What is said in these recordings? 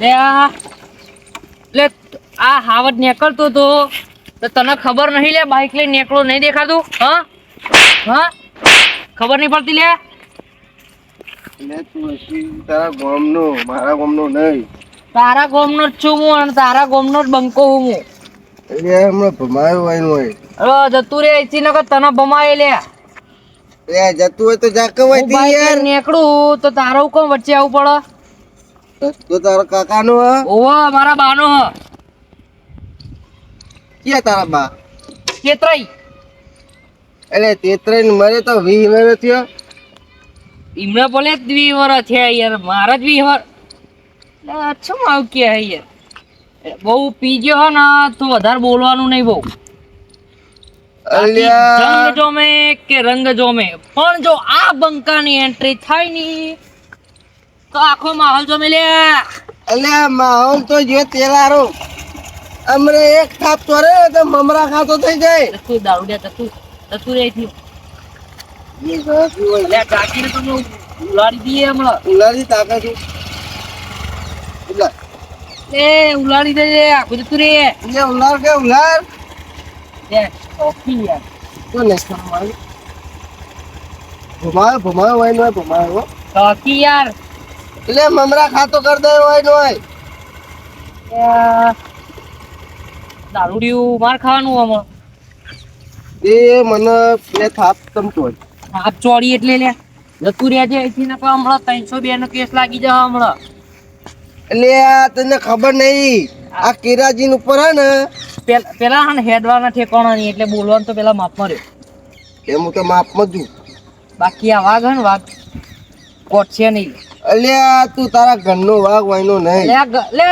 લે લે આ હાવત નીકળતો તો તો તને ખબર નહીં લે બાઈક લઈને નીકળો નહીં દેખાતું? હા? હા? ખબર નહીં પડતી લે? તું તારા ગામનો મારા ગામનો નહીં. તારા ગોમનો જ છું હું અને તારા ગોમનો જ બંકો હું હું. હમણાં ભમાયો હોય. જતું રે એસી નકર તને ભમાય લે. જતું હોય તો જા કવાય હું તી બાઈક યાર. નીકળું તો તારો કોણ વચ્ચે આવવું પડે? તો તારા કાકાનો હા? ઓવો મારા બાનો હ. ક્યાં તારા બા? કેતરાઈ એટલે તેત્રઈ મરે તો વી મરે થયો. એમને બોલે દ્વી વર છે યાર મારા દ્વી વર શું આવું કે યાર? બહુ પી ગયો હો ને તો વધારે બોલવાનું નહીં બહુ. રંગ જોમે કે રંગ જોમે? પણ જો આ બંકાની એન્ટ્રી થાયની તો આખો માહોલ તો લે. અલ્યા માહોલ તો જો તેલારો. અમરે એક થાપ ચોરે તો મમરા ખાતો થઈ જાય. તું દારૂ દે તું તું રે થી એ ઘાસી હોય. લે કાકીને તો ઉલાડી દઈએ હમણાં. ઉલારી તાકાત છે. એ ઉલાડી દે આખું જતું રે એટલે ઉલાર કે ઉલાર એ ઓકી યાર. તો નહીં ખાવાનું. ભમાયો ભમાયો હોય ભમાયો. યાર. એટલે મમરા ખાતો કર દે હોય ને હોય દારૂડિયું માર ખાવાનું આમાં? એ મને બે થાપ તમતો હોય થાપ ચોડી એટલે લે. જતું રહ્યા છે અહીંથી નકર હમણાં ત્રણસો બે નો કેસ લાગી જવા હમણાં. એટલે આ તને ખબર નહીં આ કેરાજીન ઉપર હે ને પેલા હા ને હેડવાના ઠેકાણા નહીં એટલે બોલવાનું તો પેલા માપમાં રહ્યો. એ હું તો માપમાં જ બાકી આ વાઘ હે ને વાઘ કોટ છે નહીં. અલ્યા તું તારા ઘરનો વાઘ વાયનો નહીં. લે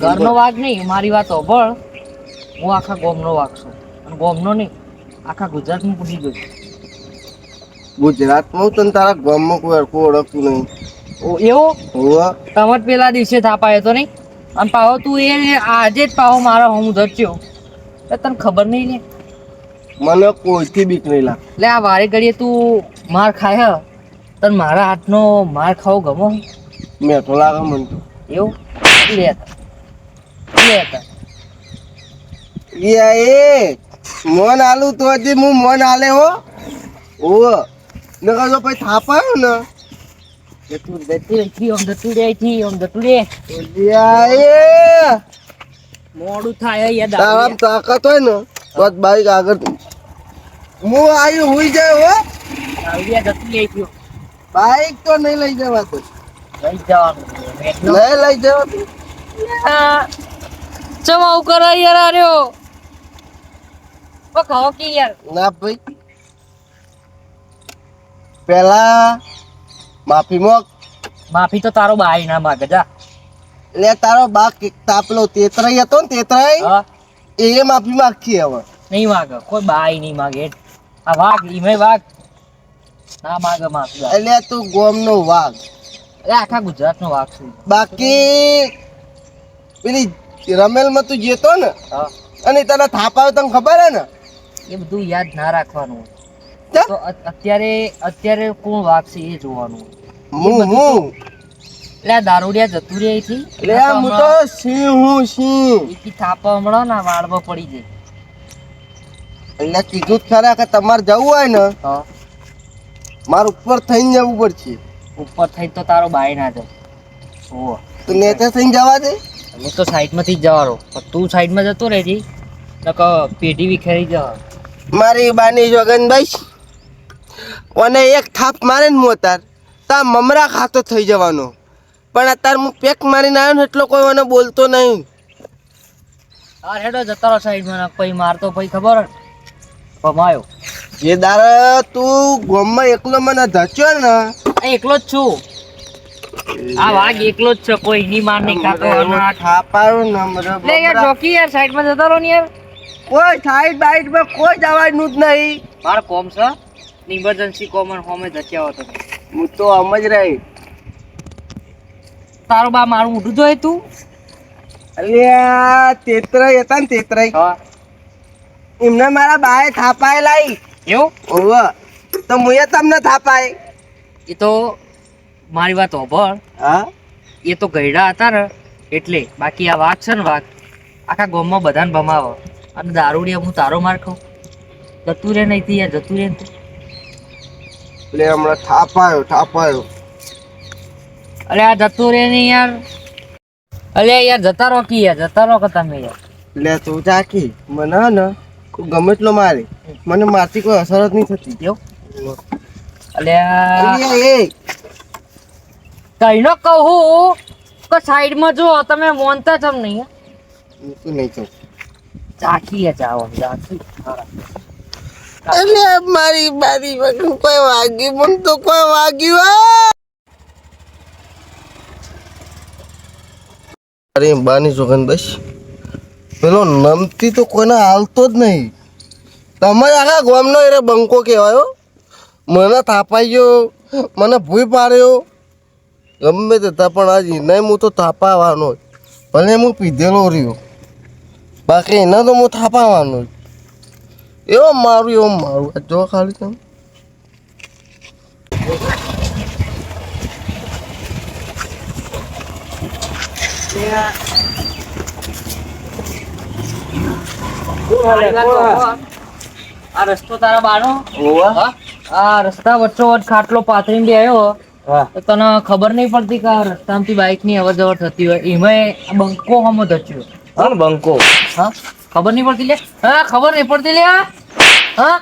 ઘરનો વાઘ નહીં મારી વાત હોભળ. હું આખા ગોમનો વાઘ છું. અને ગોમનો નહીં આખા ગુજરાતમાં પૂછી ગયો ગુજરાતમાં હું તને તારા ગામમાં કોઈ હરખું ઓળખતું નહીં. ઓ હોવા તમે પેલા દિવસે થાપાયો તો નહીં? અને પાહો તું એ આજે જ પાહો મારો હું ધરચ્યો તો તને ખબર નહીં ને? મને કોઈથી બીક નહીં લાગ એટલે આ વારે ઘડીએ તું માર ખાય હ. તને મારા હાથનો માર ખાવો ગમો? મેઠો લાગે મને તો. એવું? લે તા. લે તા. યા એ મોન આલુ તો હજી હું મોન આલે હો. ઓ નકર જો પછી થાપાયો ને. જતું જતું થી આમ જતું રે, થી આમ જતું રે. યા એ. મોડું થાય યાર તારામાં તાકાત હોય ને તો બાઈક આગળ. હું આવ્યું હુઈ જાય હો. આવ્યા જતું રે, થી. બાઈક તો નહીં લઈ જવાતું. લઈ જવાનું એટલો. લઈ જવાતું. ચમ આવું કરાય યાર આર્યો. કહો કે યાર. ના ભાઈ. પેલા માફી મોક. માફી તો તારો બાઈ ના માગે જા. લે તારો બા તાપલો તેતરાઈ હતો ને તેતરાઈ? એ માફી માગતી હવે. નહીં માગે કોઈ બાઈ નહીં માગે. આ વાઘ ઈમે વાઘ. ના માગે માફી એટલે તું ગોમનો વાઘ. એટલે આખા ગુજરાતનો વાઘ છું. બાકી પેલી રમેલમાં તું જેતો ને? અને તને થાપ આવે તને ખબર હે ને? એ બધું યાદ ના રાખવાનું. તો અત્યારે અત્યારે કોણ વાઘ છે એ જોવાનું. હું હું. એટલે આ દારૂડિયા જતું રહે અહીંથી. લે હું તો સિંહ હું સિંહ. એકી થાપા હમણાં ના વાળવો પડી જાય. એટલે કીધું જ ખરા કે તમારે જવું હોય ને હા. મારે ઉપર થઈને જવું પડશે. ઉપર થઈ તો તારો બાઈ ના જાય. ઓહો. તો નેચે થઈને જવા દે. હું તો સાઈડમાંથી જ જવાનો. પણ તું સાઈડમાં જતો રહેજે. નકર પેઢી વિખેરી જવા મારી બાની જોગનભાઈ અને એક થાપ મારે ને હું અત્યારે તા મમરા ખાતો થઈ જવાનો. પણ અત્યારે હું પેક મારીને આવ્યો ને એટલો કોઈ મને બોલતો નહીં. આ હેડો જતો રહો સાઈડમાં. પછી મારતો પછી ખબર? હે? ભમાયો જે દાર તું ગામમાં એકલો મને ધચ્યો ને? આ એકલો જ છું. આ વાઘ એકલો જ છે કોઈ ની માર નહીં ખાતો. અને આ- થાપ આવ્યો ને લે યાર જોકી યાર સાઈડમાં જતો રહો ને યાર. કોઈ સાઈડ બાઈડમાં કોઈ જવાનું જ નહીં. મારો કોમ છે? ઇમરજન્સી કોમન હોમે ધચ્યા હતો હું તો આમ જ રહી. તારો બા મારું ઉઠું જોઈ તું? અલ્યા તેતરાઈ હતા ને તેતરાઈ. હા. એમને મારા બાએ થાપાય લાઈ. એવું? ઓવ. તો મુએ તમને થાપાય. એ તો મારી વાત ઓભળ હા? એ તો ગયડા હતા ને એટલે બાકી આ વાઘ છે ને વાઘ આખા ગામમાં બધાને ભમાવો. અને દારૂડિયા હું તારો માર ખાઉં? જતું રે નહીં યાર જતું રે એટલે હમણાં થાપાયો થાપાયો. અરે આ જતું રે નહીં યાર. અરે યાર જતા રહો કી યાર જતા રહો કે તમે યાર. એટલે તું ચાકી મને ને ગમે એટલો મારે. મને મારથી કોઈ અસર જ નહીં થતી અલે આ અલ્યા એ. કઈનો કહું કે સાઈડમાં જો તમે મોનતા જમ નહીં હે? તો નહીં કહું ચાખી ચાવો ચાખી અરે મારી મારી કોઈ વાગ્યું મને તો કોઈ વાગ્યું! અરે બાની સુગંધ બસ. પેલો નમતી તો કોઈને હાલતો જ નહીં. તમે આખા ગામનો એ બંકો કહેવાયો. મને થાપાઈ ગયો, મને ભૂઈ પાડ્યો. ગમે તે તા પણ આજ નહીં હું તો થાપાવાનો. ભલે હું પીધેલો રહ્યો. બાકી એના તો હું થાપાવાનો. એવો મારું એવો મારું. જો ખાલી તમે. આ રસ્તો તારા બાનો? આ રસ્તા વચ્ચો વચ્ચ ખાટલો પાથરીને બે આવ્યો. તને ખબર નહીં પડતી કે આ રસ્તામાંથી બાઇકની અવર જવર થતી હોય? એમાં બંકો હમો ધચ્યો. હા બંકો. હા? ખબર નહીં પડતી લે? હા ખબર નહીં પડતી લે હા?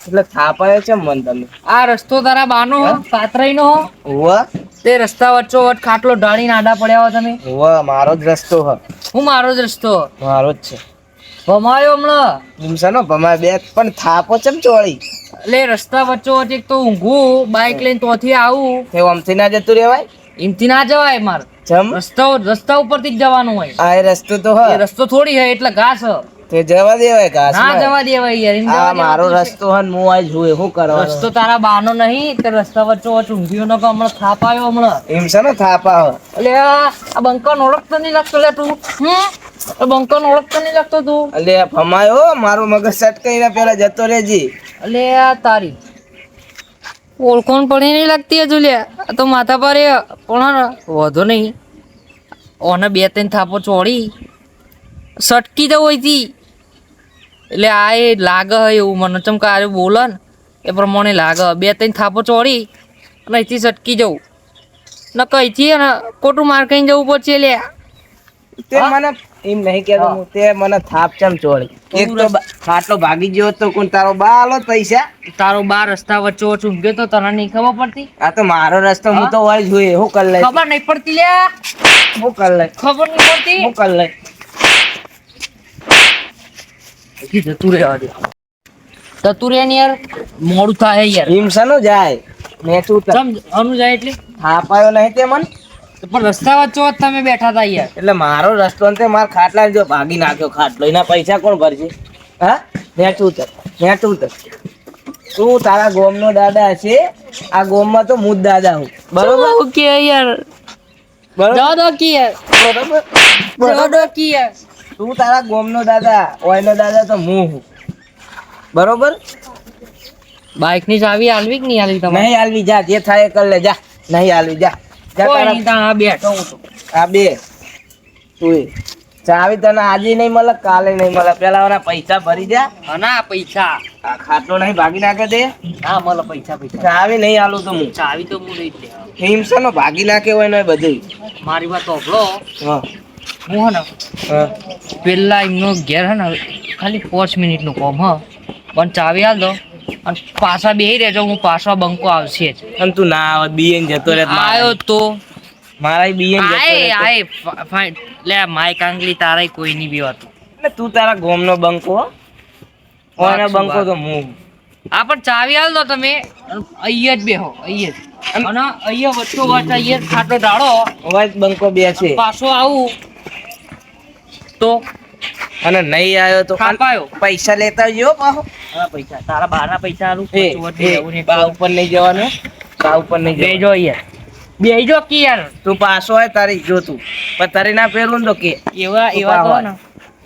એટલે થાપાય છે મન તમે. આ રસ્તો તારા બાનો પાતરાઈ નો હોવા? તે રસ્તા વચ્ચો વટ ખાટલો ઢાળીને આડા પડ્યા હો તમે. હોવા મારો જ રસ્તો હ. હું મારો જ રસ્તો? મારો જ છે. ભમાયો હમણાં? ભૂમસાનો ભમાય બે પણ થાપો ચમ ચોળી. એટલે રસ્તા વચ્ચો વચ્ચે તો ઊંઘું બાઇક લઈને તોથી આવું. તે આમથી ના જતું રહેવાય? એમથી ના જવાય માર. જમ? રસ્તા રસ્તા ઉપરથી જ જવાનું હોય. આ રસ્તો તો એ હ રસ્તો થોડી હે એટલે ઘાસ હ. તે જવા દેવાય ઘાસ ના જવા દેવાય યાર એમ આ મારો રસ્તો હન ને હું આજ જોઈ શું કરવા રસ્તો તારા બાનો નહીં તે રસ્તા વચ્ચે વચ્ચ ઊંઘ્યો નો કે હમણાં થાપ આવ્યો હમણાં. હિમસાનો થાપા હ એટલે આ બંકન ઓળખતો નહીં લાગતો લે તું હમ? આ બંકન ઓળખતો નહીં લાગતો તું. એટલે ફમાયો મારું મગજ સટ કરીને પેલા જતો રહેજી. એટલે આ તારી. ઓળખોણ પડી નહીં લાગતી હજુ લે. આ તો માથા પર પણ વધો નહીં. ઓને બે ત્રણ થાપો ચોડી સટકી જવું હોયથી એટલે આ એ લાગે હોય એવું મને. ચમકારે બોલે ને એ પ્રમાણે લાગે. બે ત્રણ થાપો ચોડી અને અહીંથી સટકી જવું ન કઈથી અને ખોટું માર કહીને જવું પડશે લે તે મને એમ નહીં કહેતો હું. તે મને થાપ ચમ ચોડી એક તો ખાટલો ભાગી ગયો તો કોણ તારો બા આલો જ પૈસા તારો બાર રસ્તા વચ્ચે વચ્ચે ઊંઘ્યો તો તને નહીં ખબર પડતી? આ તો મારો રસ્તો હું તો હોય જોઈએ હું કર લઈ ખબર નહીં પડતી લે હું કર લઈ ખબર નહીં પડતી? હું કર લઈ જતું રહેવા દે જતું રહે ને યાર મોડું થાય યાર. હિમસાનો જાય. મેં તું કર સમ અનુ જાય એટલે? થાપાયો નહીં તે મન. પણ રસ્તા વચ્ચે તમે બેઠા હતા યાર. એટલે મારો રસ્તો તે મારા ખાટલા જો ભાગી નાખ્યો ખાટલો. એના પૈસા કોણ ભરશે? હા? મેં શું ઉતર મેં શું ઉતર તું તારા ગોમનો દાદા છે. આ ગોમમાં તો હું જ દાદા હું. બરોબર? ઓકે યાર? બરોબર? કે યાર? બરોબર? બરોબર? કે યાર? તું તારા ગોમનો દાદા ઓયનો દાદા તો હું હું. બરોબર? બાઇકની ચાવી આલવી કે નહીં આલવી તમારે? નહીં આલવી જા જે થાય કર લે જા. નહીં આલવી જા. જા તારા આ બેઠો હું તો આ બે. તું ચાવી તને આજે નહીં મળે કાલે નહીં મળે. પેલા વાળા પૈસા ભરી જા. અના પૈસા. આ ખાટલો નહીં ભાગી નાખે દે હા મળે પૈસા પૈસા. ચાવી નહીં આલું તો હું. ચાવી તો હું લઈ જ લેવા. હિમસાનો ભાગી નાખે હોય ને બધું મારી વાત તો હા. હું હે ને પેલા એમનો ઘેર હે ને ખાલી પાંચ મિનિટનું કોમ હ. પણ ચાવી હાલ દો અને પાછા બેહી રહેજો હું પાછા બંકો આવશે જ. અને તું ના આવે બીએન જતો રહે આવ્યો તો. મારા બીએન જતો આય રહે આય ફાઈન લે માય કાંગલી તારાય કોઈ નહીં બીવાતું એટલે તું તારા ગોમનો બંકો ઓનો બંકો. તો હું. આ પણ ચાવી હાલ દો તમે. અહીંયા જ બેહો અહીંયા જ. અને અહીંયા વચ્ચો વચ્ચ અહીંયા ખાટો હોય બંકો બે છે પાછો આવું. તો? અને નહીં આવ્યો તો પૈસા લેતા જો પૈસા. તારા બહારના પૈસા બા ઉપર નહીં જવાનું. બા ઉપર નહીં બેજો યાર બેજો કે યાર. તું પાસો હોય તારી જો તું. પણ તારે ના પહેરું તો કે. એવા એવા તો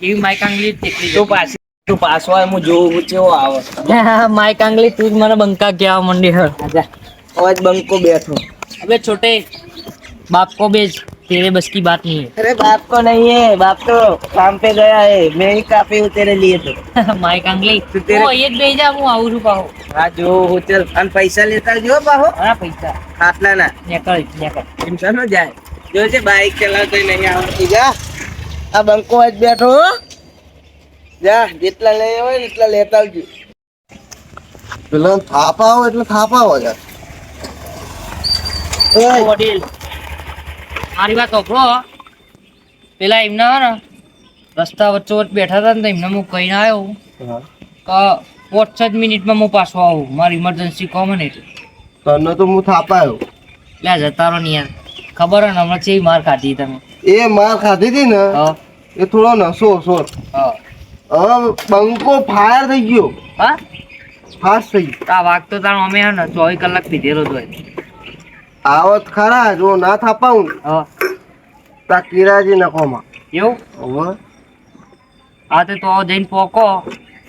એવી માઈક આંગલી તેટલી તું પાસ તું પાસો હોય હું જોઉં કેવો આવે. માઈક આંગલી તું જ મને બંકા કહેવા માંડી હર આજા. અવાજ બંકો બેઠો. હવે છોટે બાપકો બેજ. तेरे बस की बात नहीं अरे बाप को नहीं है बाप तो काम पे गया है मैं ही काफी हूँ तेरे लिए तो है माइक आंगली तो तेरे- वो ये भेजा હું આવું છું પાહો હા જો હોટેલ અને પૈસા લેતા જો બાહો હા પૈસા આટલા ના નીકળ નીકળ ટેન્શન ન જાય જો છે બાઈક ચલાવતો નહીં આવડતું જા આ બંકો જ બેઠો હો. જા જેટલા લઈ હોય ને એટલા લેતા આવજો પેલા થાપા આવો એટલે થાપા આવો યાર ઓ વડીલ મારી વાત ઓપડો પેલા એમના ને રસ્તા વચ્ચો વચ્ચે બેઠા હતા ને તો એમને હું કહીને આવ્યો કે પાંચ જ મિનિટમાં હું પાછો આવું. મારી ઇમરજન્સી કોમન એટલે તને તો હું થાપાયો. આવ્યો લે જતા રહો ને યાર. ખબર હે ને હમણાં ચેવી માર ખાધી તમે. એ માર ખાધી હતી ને? હા. એ થોડો નસો સોર. હા. હવે બંકો ફાયર થઈ ગયો. હા? ફાસ્ટ થઈ ગયો. આ વાઘ તો તારો અમે હે ને ચોવીસ કલાક પીધેલો જ હોય આવત ખરા જો ના થાપાવું હા. તા કિરાજી નખોમાં એવું? હવે? આ તો તો જઈને પોકો.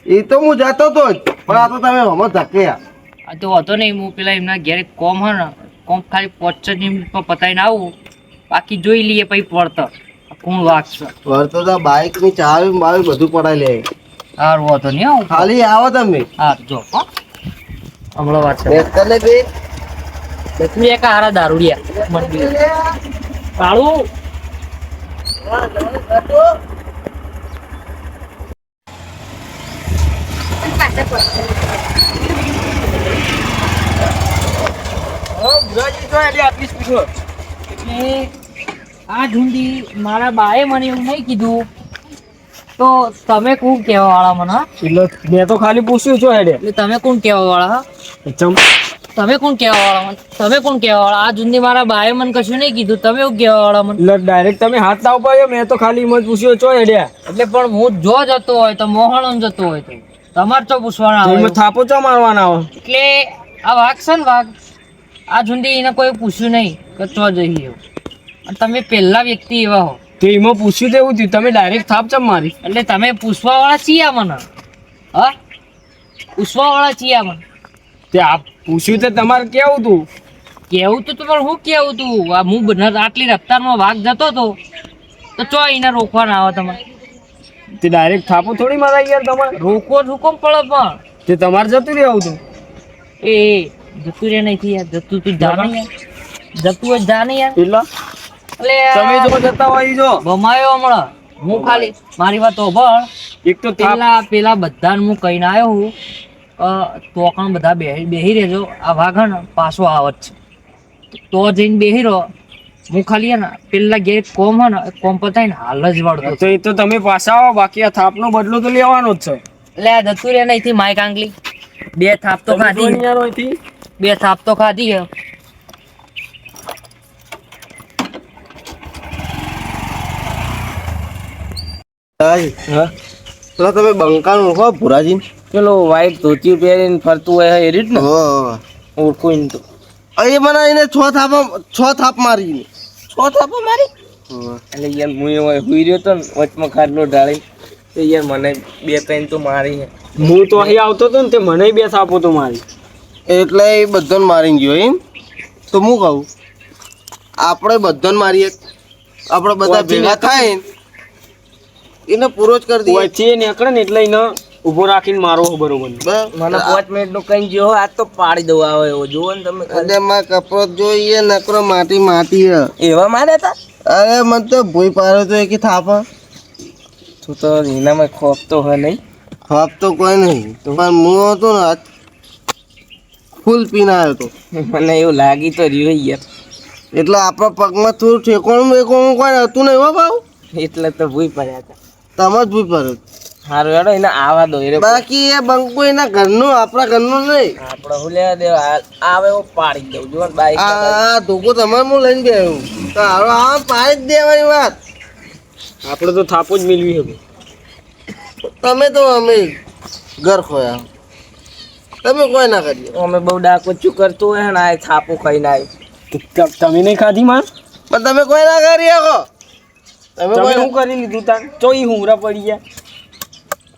એ તો હું જતો તો જ પણ આ તો તમે હમણાં ધક્યા. આ તો હતો નહીં હું પેલા એમના ઘેરે કોમ હે ને કોમ ખાલી પોચરની પતાવીને આવું. બાકી જોઈ લઈએ પછી પડતો કોણ વાગશે? વળતો તો બાઇકની ચાવી બાવી બધું પડાઈ લે. સારું હતો નહીં ખાલી આવો તમે. હા જો હમણાં વાત છે. બે તું એક હારા દારૂડિયા. મંડી કાળું આ ઝુંડી મારા બાએ મને એવું નહીં કીધું. તો તમે કોણ કેવા વાળા મને એટલે મેં તો ખાલી પૂછ્યું છો હેડે. એટલે તમે કોણ કેવા વાળા તમે કોણ કહેવા વાળા મને? તમે કોણ કહેવા વાળા આ જુંદી મારા બાએ મને કશું નહીં કીધું. તમે એવું કહેવા વાળા મને? એટલે ડાયરેક્ટ તમે હાથ ના ઉપાડ્યો મેં તો ખાલી મત પૂછ્યો છો હેડ્યા એટલે પણ હું જો જતો હોય તો મોહણ જતો હોય તો. તમારે તો પૂછવાના આવે થાપો ચો મારવાના આવે એટલે આ વાઘ છે ને વાઘ આ જુંદી એને કોઈ પૂછ્યું નહીં કે ચો જઈએ અને તમે પહેલા વ્યક્તિ એવા હો. તો એમાં પૂછ્યું તેવું થયું તમે ડાયરેક્ટ થાપ ચમ મારી? એટલે તમે પૂછવા વાળા છીએ મને હા? પૂછવા વાળા છીએ મને તે આ પૂછ્યું તો તમારે કેવું તું? કેવું તો તમારે શું કેવું તું? આ હું આટલી રફતારમાં વાઘ જતો હતો. તો ચો એને રોકવાના આવે તમારે? તે ડાયરેક્ટ થાપો થોડી મારા યાર તમારે. રોકવો હુકમ પડે પણ? તે તમારે જતું રહેવું તું. એ જતું રે નહીં યાર જતું તું જા નહીં જતું હોય જા નહીં યાર. એટલા? તમે જો જતા હોય જો. ભમાયો હમણાં. હું ખાલી મારી વાત ઓભળ એક તો પેલા પેલા બધાને હું કહીને આવ્યો હું. તોકણ બધા બેહી બેહી રહેજો. આ વાઘણ પાછો આવત છે. તો જઈને બેહી રહો. હું ખાલી ને પેલા ગેર કોમ હે ને કોમ ને હાલ જ વળતો તો એ તો તમે પાછા આવો. બાકી આ થાપનો બદલો તો લેવાનો જ છે. એટલે આ જતું રે નહીં માઈક આંગલી બે થાપ તો ખાધી બે થાપ તો ખાધી હે. તમે બંકાનું ઓળખો ભુરાજી પેલો વ્હાઈટ ધોતી પહેરીને ફરતું હોય એ રીત ને ઓળખું એને તો. એ મને એને છ થાપ છ થાપ મારી છ થાપ મારી? એટલે યાર હું એવો હુઈ રહ્યો તો ને વચમાં ખાટલો ઢાળી તો યાર મને બે ત્રણ તો મારી છે હું તો અહીં આવતો હતો ને તે મને બે થાપો તો મારી. એટલે એ બધાને મારી ગયો એમ? તો હું કહું? આપણે બધાને મારીએ. આપણે બધા ભેગા થાય એને પૂરો જ કરી દઈએ. વચ્ચે નીકળે ને એટલે એને ઊભો રાખીને મારો બરોબર. મને પાંચ મિનિટનું કઈ જો આ તો પાડી દઉં આવે એવો જુઓ ને તમે અરે માં કપડો જોઈએ નકરો માટી માટી એવા માર્યા હતા? અરે મને તો ભૂઈ પાડ્યો તો એક થાપા તું તો એનામાં ખોફ તો હોય નહીં. ખોફ તો કોઈ નહીં પણ હું હતો ને ફૂલ પીને આવ્યો તો મને એવું લાગી તો રહ્યું યાર. એટલે આપણા પગમાં થોડું ઠેકોણું બેકોણું કોઈ હતું નહીં હો ભાવ? એટલે તો ભૂઈ પડ્યા હતા. તમે જ ભૂઈ પડ્યો. સારું હેડો એને આવા દો એ બાકી એ બંકો એના ઘરનું આપણા ઘરનું નહીં. આપણે હું લેવા દેવા આવે હું પાડી દઉં જો બાઈક આ ધોકો તમારે હું લઈને ગયો તો હારો આ પાડી જ દેવાની વાત. આપણે તો થાપો જ મેળવી હવે. તમે તો અમે ઘર ખોયા. તમે કોઈ ના કરીએ અમે બહુ ડાકોચું કરતું હોય ને આ થાપો ખાઈને આવ્યો તમે નહીં ખાધી માં? પણ તમે કોઈ ના કરી શકો. તમે શું કરી લીધું તો ચોઈ હુમરા પડી ગયા.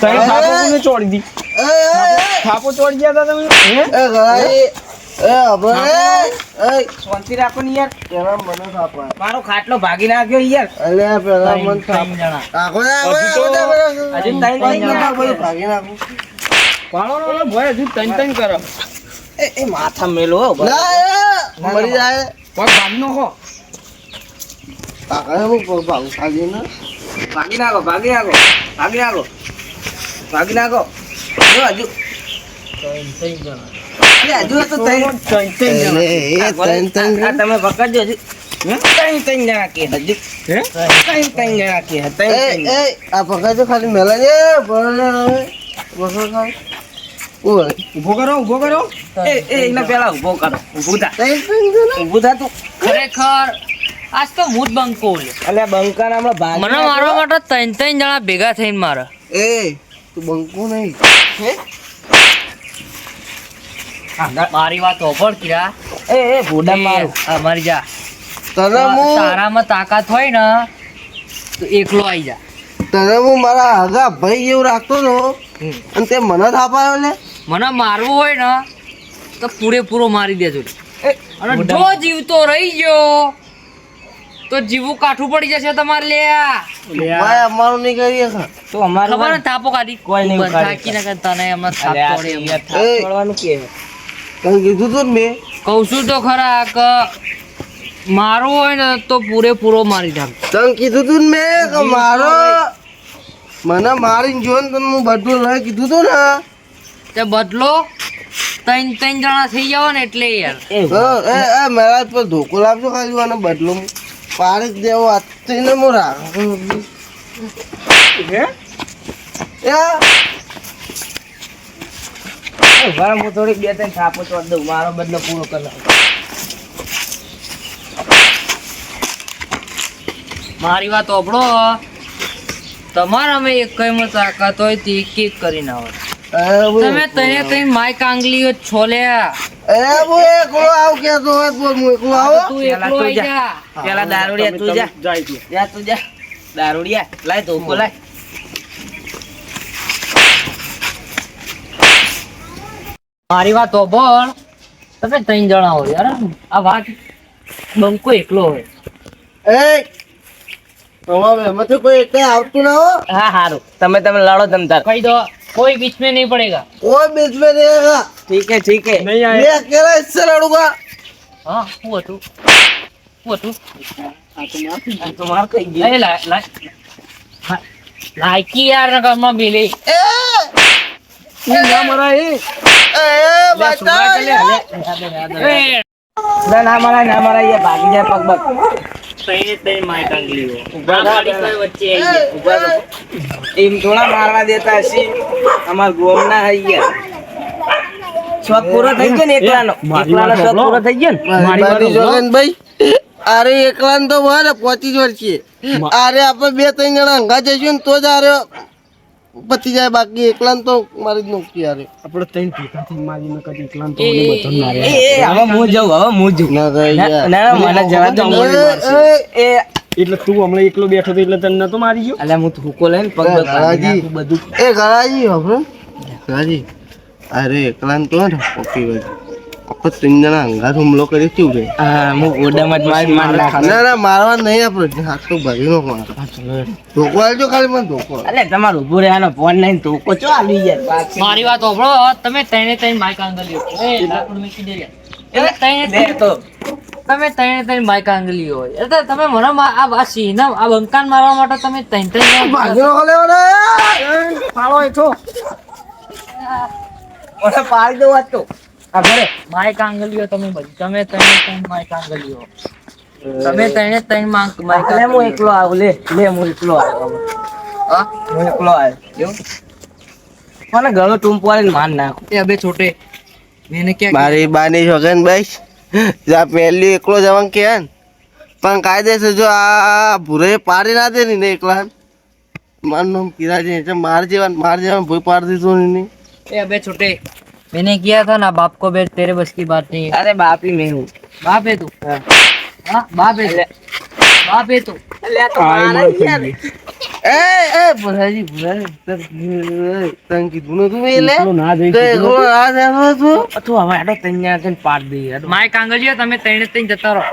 તમે થાપો કોને ચોડી દી? એ, એ, એ, થાપો ચોડી ગયા તા તમે? એ ભાઈ એ હવે એ, એ, શાંતિ રાખો ને યાર. પેલા મને થાપો. મારો ખાટલો ભાગી નાખ્યો યાર. અલે પેલા મને થાપ જણા. આખો ને હજુ તો- આખો ને, આખો ને. ભાગી. નાખો, ભાઈ, ભાગી નાખો. પાણો નો ભય હજુ તન તન કરો. એ એ માથા મેલો હો ના, મરી જાય. પણ ભાગી નાખો. ભાગું ખાલી ને. ભાગી નાખો ભાગી નાખો ભાગી નાખો. ભાગી નાખો. જો હજુ. તમે પકડજો હજુ. ઊભો કરો ઊભો કરો. એ એ એના પેલા ઊભો કરો. ઊભો થા. ત્રણ ત્રણ જણા? ઊભો થા તું. ખરેખર આજ તો હું જ બંકો. અલ્યા બંકા મને મારવા માટે ત્રણ ત્રણ જણા ભેગા થઈને મારે. એ તું બંકો નહીં. મારી વાત ઓફર કિરા એ એ ભૂડા મારું. મારી જા. તને હું તારામાં તાકાત હોય ને તો એકલો આવી જા. તને હું મારા આગા ભાઈ જેવું રાખતો હતો અને તે મને થાપાયો લે. મને મારવું હોય ને તો પૂરેપૂરો મારી દેજો. અને જો જીવતો રહી ગયો તો જીવવું કાઠું પડી જશે તમારે લે ભાઈ અમારું નહીં કરીએ તો અમારે ખબર ને તાપો કાઢી કોઈ નહીં થાકી ના તને એમાં થાપ પડે. છોડવાનું કે? કઈ કીધું તું ને મેં? કહું છું તો ખરા કે મારવું હોય ને તો પૂરેપૂરો મારી નાખ. તને કીધું તું ને મેં કે મારો મને મારીને જો ને તને હું બધું લઈ કીધું તું ને. તે બદલો ત્રણ ત્રણ જણા થઈ જાવ ને એટલે યાર. એ એ એ મારા પર ધોકો લાવજો ખાલી અને બદલો જ દેવો આજથી હું રાખું. હે? રહો, હું થોડીક બે ત્રણ થાપો ચોટ દઉં. મારો બદલો પૂરો કરી મારી વાત ઓભળો તમારા અમે એક કઈ તાકાત હોય તો એક એક કરીને આવે એ, હું તમે તને તઈ માય કાંગલીઓ છોલ્યા એ, બો એકલો આવ કે તો હોય તો હું એકલો આવ. તું એકલો આઈ જા. પેલા દારૂડિયા તું જા. જા તું જા. દારૂડિયા લાય ધોકો લાય. મારી વાત ઓભળ તમે ત્રણ જણા હો યાર આ વાત બંકો એકલો હોય. એ તમારે એમાંથી કોઈ એક આવતું ના હો. હા હારું. તમે તમે લડો તમ તાર. કહી દો. कोई बीच में नहीं पड़ेगा। कोई बीच में नहीं आएगा। ठीक है ठीक है। नहीं आएगा मैं अकेला इससे लड़ूँगा। हाँ वो तू। वो तू। तुम्हारा कहीं ला। ला यार ना कमा मिले तू मरा ही। ए बता ના ના મરા ના મરાય એ ભાગી જાય પગ પગ તઈને તઈને માય કાંગલીઓ ઊભા થા આ મારી કોઈ વચ્ચે આવી ગઈ. ઊભા રહો. એમ થોડા મારવા દેતા હશે. અમાર ગોમ ના હઈ શોખ પૂરો થઈ ગયો ને એકલાનો? એકલાનો શોખ પૂરો થઈ ગયો ને? મારી જોગન ભાઈ અરે એકલાન તો પચીસ વર્ષીએ અરે આપણે બે ત્રણ જણા હંગા જઈશું ને તો જ અરે પતી જાય બાકી એકલાન તો મારી જ નોકરી અરે આપણે ત્રણ મારી મારીને કદી એકલા તો મને બધો મારે એ એ હવે હું જાઉં હવે હું જાઉં. ના ના ના, મને જવા દો એ, એટલે તું હમણાં એકલો બેઠો હતો એટલે તને નતો મારી ગયો? અલ્યા હું થૂકો લઈને પગ પગ બધું. એ ગરાજી હવે ગરાજી. અરે એકલા તો ને પકી ગઈ આપણે ત્રણ જણા હુમલો કરી શું કે? હા હું ઓડામાં જ મારી માર ના ના મારવા નહીં આપણે હાથ તો ભરી નો મારો. ધોકો આવજો ખાલી મને ધોકો અલે તમારે ઉભું રહેવાનો ફોન નહીં તો ચો આલી યાર મારી વાત ઓભળો તમે તઈને તઈને માય કાંગલીઓ એ લાકડું મૂકી દે યાર. તમે તઈને તો. તમે તઈને તઈને માય કાંગલીઓ હોય. એટલે તમે મને આ વાસી સિંહના આ બંકાન મારવા માટે તમે ત્રણ ત્રણ ભાગી નો ખાલી ફાળો એ છો મને પાડી દો વાત તો. આ ભલે માય તમે બધી તમે ત્રણે ત્રણ માય કાંગલીઓ તમે ત્રણે ત્રણમાં માય લે હું એકલો આવું લે લે હું એકલો આવ્યો હા? હું એકલો આવ્યો મને ગળો ટૂંપવાળી માર નાખો. એ બે છોટે. મેને ક્યાં મારી બાની છોકન બસ. જા પહેલી એકલો જવાનું કે પણ કાયદેસર જો આ ભૂરે પાડી ના દે ને એકલા માનનું કિરાજી માર જેવા માર જેવા ભૂ પાડી દીધું ને એ બે છોટે. मैंने किया था ना बाप को बेच तेरे बस की बात नहीं है અરે બાપી મેં હું बाप है तू हाँ बाप है तू बाप है तू એ એ ભરાજી ભરાજી તને કીધું નતું મેં લે એકલો ના જઈ તો એકલો આ જાનો તું તું હવે આડો તૈયાર થઈને પાડ દઈએ હેડો. માય કાંગળીઓ તમે તઈને તઈને જતા રહો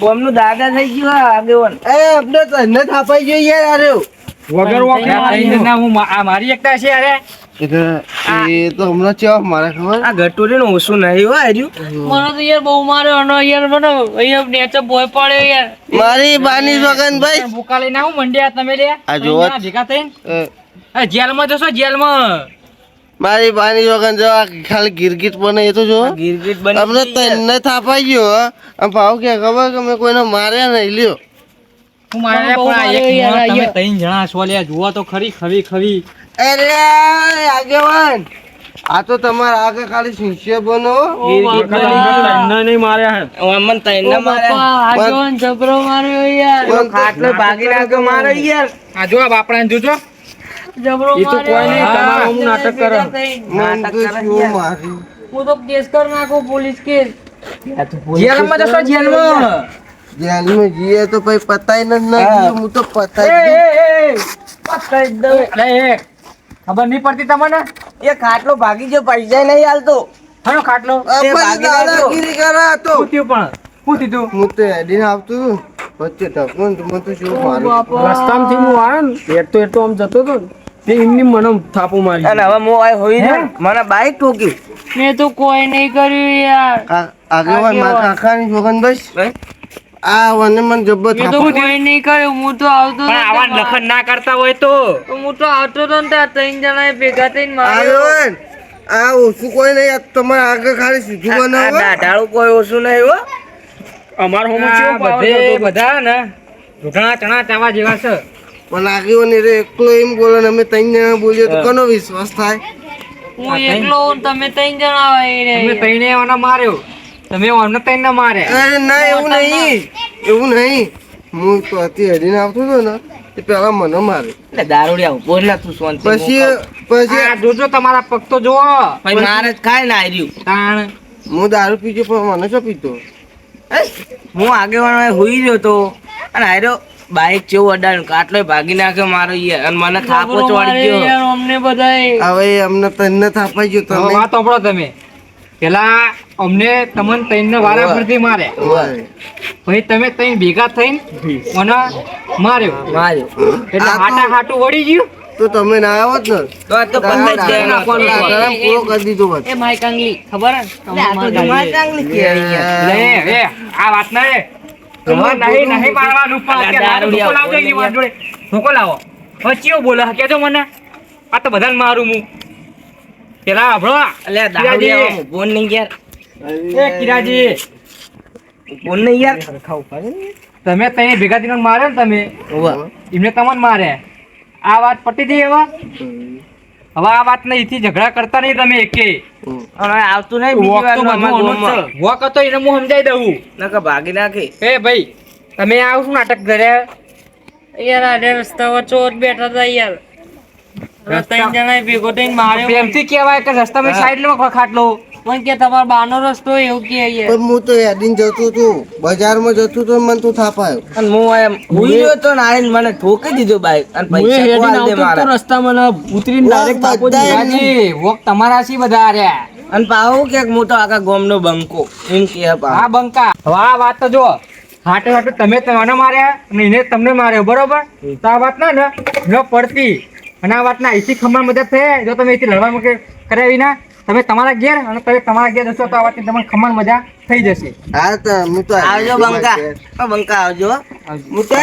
ગોમનું દાદા થઈ ગયું હા એ આપણે તને થાપાઈ ગયો યાર આર્યો વગર વાંકે મારી એકતા છે અરે એ તો હમણાં ચેવા મારે ખબર. આ ગટુરી નું ઓછું નહીં હો હાર્યું. મને તો યાર બહુ માર્યો અને યાર મને અહીંયા નેચે બોય પડ્યો યાર. મારી બાની સોગન ભાઈ. ભૂકા લઈને આવું મંડ્યા તમે આ જોવો. ભેગા થઈને. જેલમાં જશો જેલમાં. મારી બાની વગર જો ખાલી ગિરગીટ બને એ તો જો. ગિરગીટ બને અમને તને થાપાઈ ગયો આમ ભાવ કે ખબર કે મેં કોઈને માર્યા નહીં લ્યો. હું માર્યા પણ આ એક માર્યો તમે. ત્રણ જણા છો લ્યા જુઓ તો ખરી ખવી ખવી અરે આગેવાન આ તો તમારે આગળ ખાલી શિષ્ય બનો. ગીરગીટ તને નહીં માર્યા હે. અમન માર્યા આગેવાન જબરો માર્યો યાર. ખાટલો ભાગી નાખ્યો મારો યાર. આ જો બાપડા જોજો. જબરો તો કોઈ નહીં, તમારું નાટક કરે. નાટક તો મારી? હું તો કેસ કર નાખું પોલીસ કેસ. જેલમાં જશો જેલમાં. જેલમાં જઈએ તો પછી પતાય ન ના હું. તો પતાય પતાઈ દઉં. ખબર નહીં પડતી તમને? એ ખાટલો ભાગી ગયો પૈસા નહીં હાલતો હનો ખાટલો. દાદાગીરી કરે તો પૂત્યું પણ? પૂતી તું? હું તો હેડીને આવતું વચ્ચે તો શું માર્યું રસ્તામાંથી હું આવ્યો ને એટલો એટલો આમ જતો હતો ને તે એમની મને થાપો મારી અને હવે હું આ હોઈ ને, મને બાઈક ઠોક્યું મેં તો કોઈ નહીં કર્યું યાર. આ- આગેવાન મારા કાકાની બસ? આ વને મને જબ્બર મેં તો કોઈ નહીં કર્યું. હું તો આવતો પણ આવા લખન ના કરતા હોય તો. હું તો આવતો તો ને ત્યાં ત્રણ જણાએ ભેગા થઈને માર્યો. આગેવાન આ ઓછું કોઈ નહીં. આ તમારે આગળ ખાલી સીધું બનાવો. દાઢાળું કોઈ ઓછું નહીં હો. અમાર હોમ બધે બધા. ને? રૂઢણા ચણા ચાવા જેવા છે. પણ આગેવાન રે એકલો એમ બોલે ને અમે ત્રણ જણા બોલ્યો તો કોનો વિશ્વાસ થાય? હું એકલો હું તમે ત્રણ જણા હોય તમે રે તઈને માર્યો. તમે અમને ત્રણ ના મારે અરે ના એવું નહીં. એવું નહીં. હું તો હતી હરીને આવતો હતો ને તે પેલા મને મારે એટલે દારૂડિયા ઊભો ના તું શાંતિ પછી પછી આ જોજો તમારા પગ તો જુઓ પછી મારે જ ખાય ના આર્યું. તાણ. હું દારૂ પીજો પણ મને શું પીતો હું? આગેવાન હોઈ રહ્યો તો. અને હાર્યો બાઈક જેવું અડાડ્યું કાટલો ભાગી નાખ્યો મારો યાર અને મને થાપો ચોડી ગયો. અમને બધાએ હવે અમને તને થાપાઈ ગયો તમે. વાત સાંભળો તમે. પેલા અમને તમને તઈને વારા ફરતી મારે. પછી તમે તઈ ભેગા થઈને મને માર્યો. માર્યો. એટલે હાટા હાટું વળી ગયું. તો તમે ના આવો જ ને. તો આ તો પંદર જ દાડા પૂરો કરી દીધો. એ માય કાંગલી. ખબર ને? આ વાત ના રે. નહીં નહીં મારવાનું પણ અલા, લાવો ચિયો બોલે મને. આ તો બધાને મારું હું પેલા આપણો અલ્યા દારૂડિયા ઊભો નહીં યાર. એ કિરાજી. ઊભો નહીં યાર. તમે તઈ ભેગા થઈને મારે ને તમે. એમને તમને મારે આ વાત પટી ગઈ હવે? હવે આ વાત નહીં ઝઘડા કરતા નહીં તમે એકે. અને આવતું નહીં બીજી વાર. વોક હતો એને હું સમજાઈ દઉં. નકર ભાગી નાખે. એ ભાઈ તમે આવું શું નાટક કર્યા યાર આડે રસ્તા પર ચોર બેઠા હતા યાર. રસ્તા ત્રણ જણાએ ભેગો થઈને માર્યો પ્રેમથી કહેવાય કે રસ્તામાં સાઈડ લો ખાટલો પણ કે તમારો બાનો રસ્તો એવું કે યાર પણ હું તો હેડીને જતો તો બજારમાં જતો તો ને મને તું થાપાયો અને હું એમ ભૂલ્યો તો ને આઈને મને ઠોકી દીધો બાઈક. અને પૈસા હેડીને આવતો તો રસ્તા મને ઉતરીને ડાયરેક્ટ તાપો દીધો. વોક તમારા સી બધા આર્યા અને પાવો કે હું તો આખા ગોમનો બંકો. એમ કે હા બંકા. વાહ વાત તો જો હાટે હાટે તમે તમને માર્યા અને એને તમને માર્યો બરોબર? તો આ વાત ના ને ન પડતી. અને આ વાત ના અહીંથી ખમણ મદદ થઈ જો તમે એથી લડવા મૂકે કર્યા વિના તમે તમારા ઘેર અને તમે તમારા ઘેર જશો તો આ વાતની તમને ખમણ મજા થઈ જશે. હા તો હું તો આવજો બંકા. બંકા આવજો. હું તો